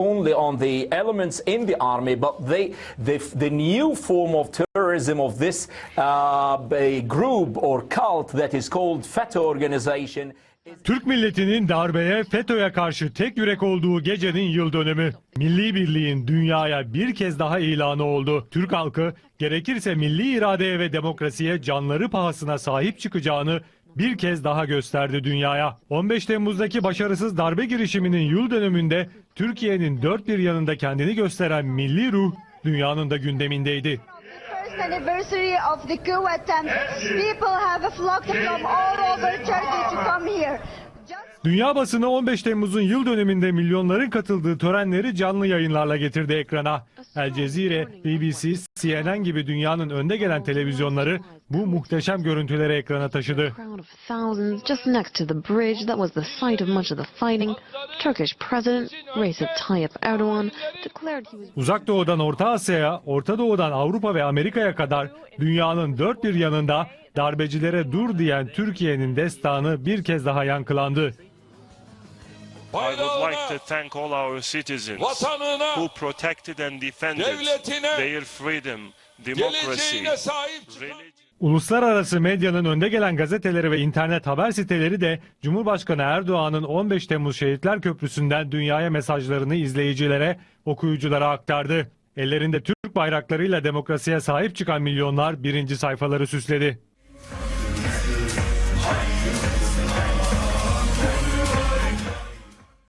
only on the elements in the army, but they, the, the new form of terrorism of this uh, group or cult that is called FETÖ organization. Türk milletinin darbeye, FETÖ'ye karşı tek yürek olduğu gecenin yıl dönümü. Milli birliğin dünyaya bir kez daha ilanı oldu. Türk halkı gerekirse milli iradeye ve demokrasiye canları pahasına sahip çıkacağını bir kez daha gösterdi dünyaya. 15 Temmuz'daki başarısız darbe girişiminin yıl dönümünde Türkiye'nin dört bir yanında kendini gösteren milli ruh dünyanın da gündemindeydi. Of the coup attempt, people have flocked from all over Turkey to come here. Dünya basını 15 Temmuz'un yıl dönümünde milyonların katıldığı törenleri canlı yayınlarla getirdi ekrana. El Cezire, BBC, CNN gibi dünyanın önde gelen televizyonları bu muhteşem görüntüleri ekrana taşıdı. Uzak Doğu'dan Orta Asya'ya, Orta Doğu'dan Avrupa ve Amerika'ya kadar dünyanın dört bir yanında darbecilere dur diyen Türkiye'nin destanı bir kez daha yankılandı. I would like to thank all our citizens vatanına, who protected and defended their freedom, democracy, religion. Uluslararası medyanın önde gelen gazeteleri ve internet haber siteleri de Cumhurbaşkanı Erdoğan'ın 15 Temmuz Şehitler Köprüsü'nden dünyaya mesajlarını izleyicilere, okuyuculara aktardı. Ellerinde Türk bayraklarıyla demokrasiye sahip çıkan milyonlar birinci sayfaları süsledi.